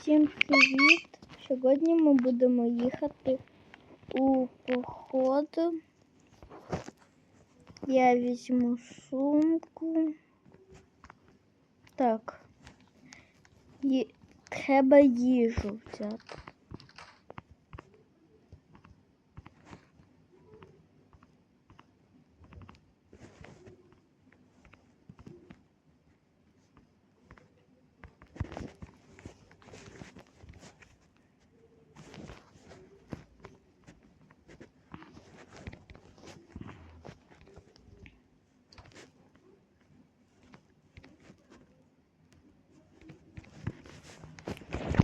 Всім привіт! Сьогодні ми будемо їхати у поход. Я візьму сумку. Так. Є... Треба їжу взяти.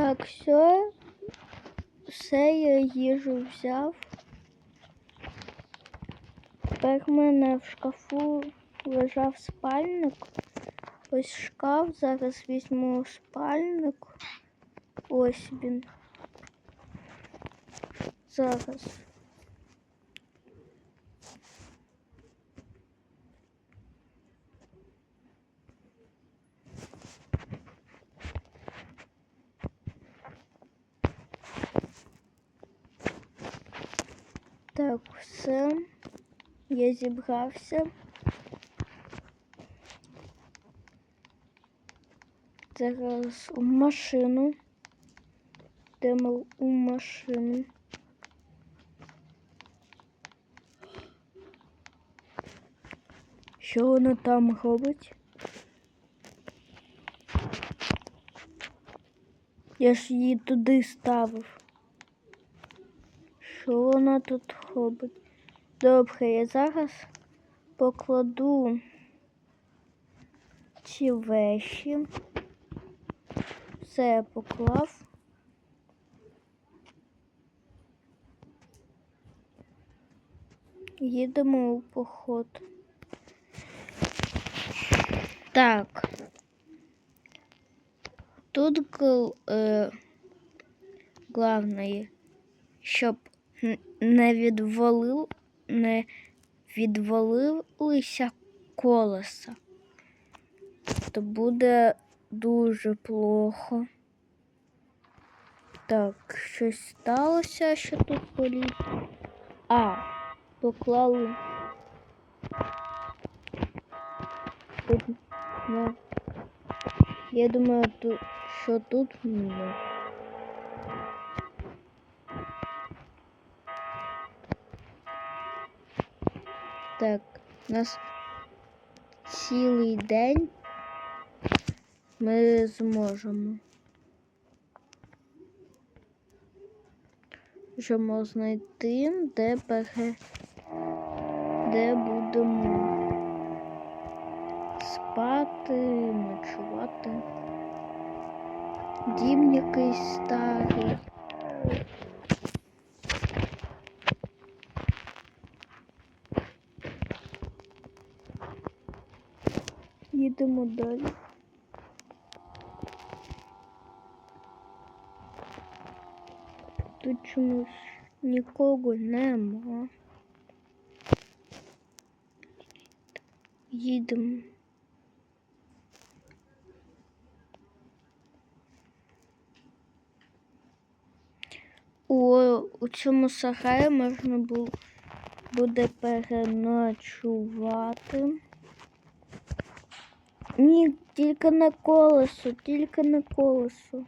Так, все. Все я їжу взяв. Тепер в мене в шкафу лежав спальник. Ось шкаф. Зараз візьму спальник. Ось він. Зараз. Так, все. Я зібрався. Зараз у машину. Йдемо у машину. Що вона там робить? Я ж її туди ставив. Що вона тут робить? Добре, я зараз покладу ці вещі. Все я поклав. Їдемо у поход. Так. Тут е, главное, щоб не відвалив, не відвалилися колеса. То буде дуже плохо. Так, щось сталося, що тут політ. А, поклали. Тут, ну, я думаю, тут, що тут міна. Так, у нас цілий день ми зможемо. Можемо знайти, де пере... де будемо спати, ночувати. Дім якийсь старий. Їдемо далі. Тут чомусь нікого нема. Їдемо. У, у цьому сараї можна бу- буде переночувати. Ні, тільки на колесо, тільки на колесо.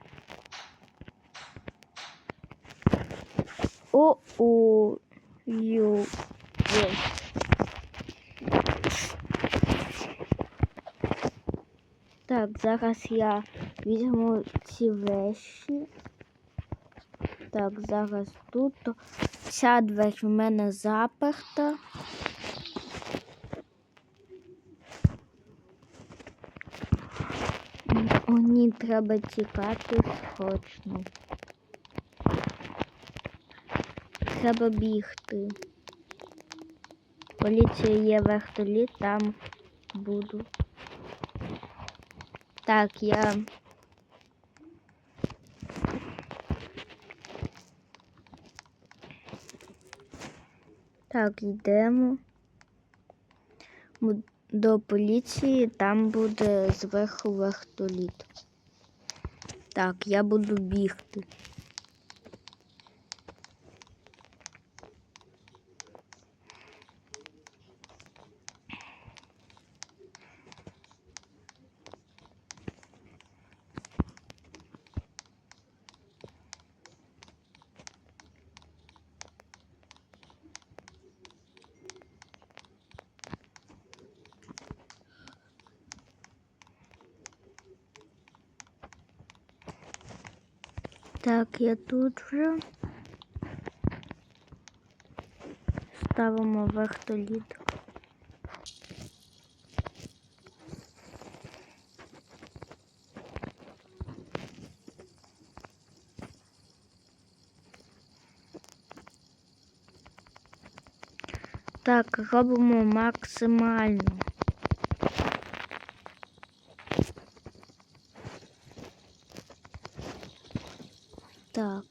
О-о, йо. Ой. Так, зараз я візьму ці вещі. Так, зараз тут. Ця двері в мене заперта. Треба тікати срочно. Треба бігти. Поліція є вертоліт, там буду. Так, я. Так, йдемо. До поліції там буде зверху вертоліт. Так, я буду бігти. Так, я тут вже. Ставимо вертоліт. Так, робимо максимально. Так.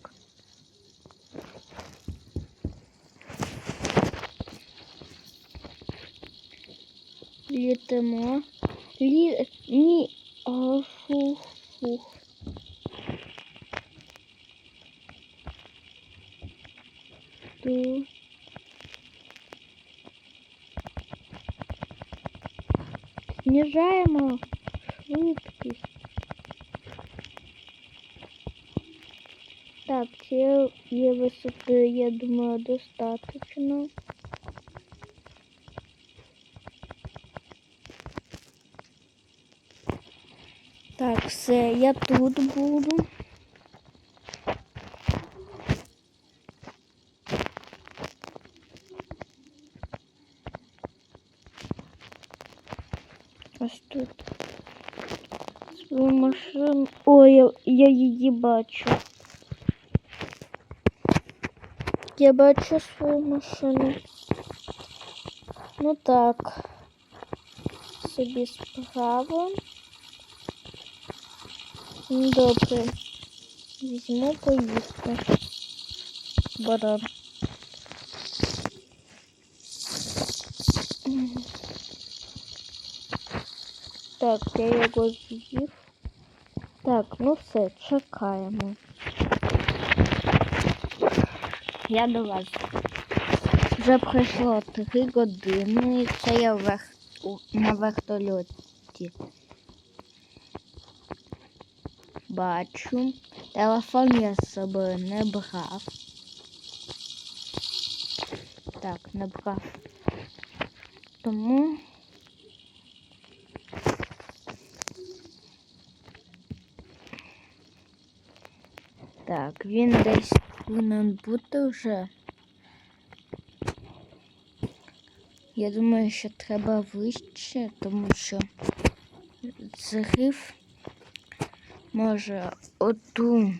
Літимо. Лі... Ні. А, фух, фух. Тут. Знижаємо швидкість. Так, цієї висоти, я думаю, достатньо. Так, все, я тут буду. Ось тут. Свою машину. Ой, я, я її бачу. Я бачу свою машину. Ну так. Собі справа. Добре. Візьму поїсти. Баран. Так, я його з'їв. Так, ну все, чекаємо. Я до вас. Вже пройшло три години, і це я на вертольоті. Бачу. Телефон я з собою не брав. Так, не брав. Тому. Так, він десь повинен бути вже. Я думаю, що треба вище, тому що зрив може оту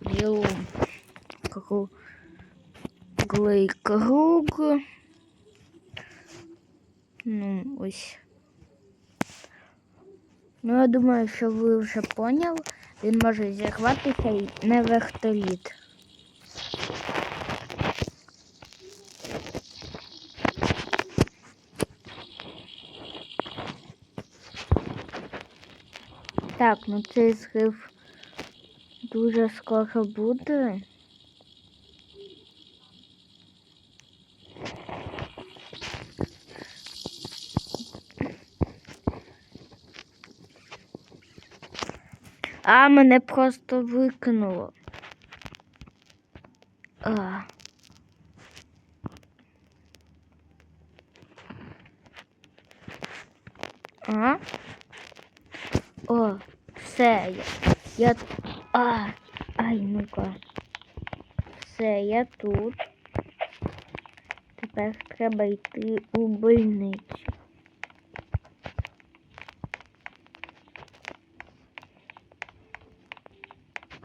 білу круглий круг. Ну, ось. Ну, я думаю, що ви вже поняли. Він може зірватися і не вертоліт. Так, ну цей зрив дуже скоро буде. А, мене просто викинуло. А. А? О, все, я. Я. А, ай, ну-ка. Все, я тут. Тепер треба йти у больницю.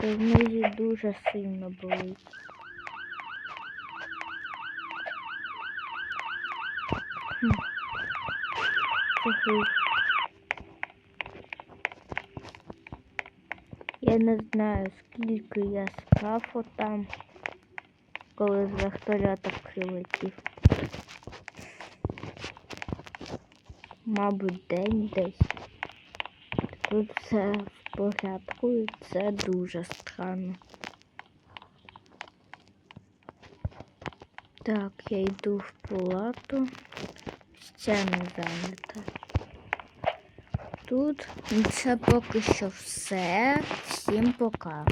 Нозі дуже сильно болить. Хм. Це гріх. Я не знаю, скільки я спав там, коли з вертольота прилетів. Мабуть, день десь. Тут все в порядку, і це дуже странно. Так, я йду в палату. Ще не зайнята. Тут це поки що все. Всім пока.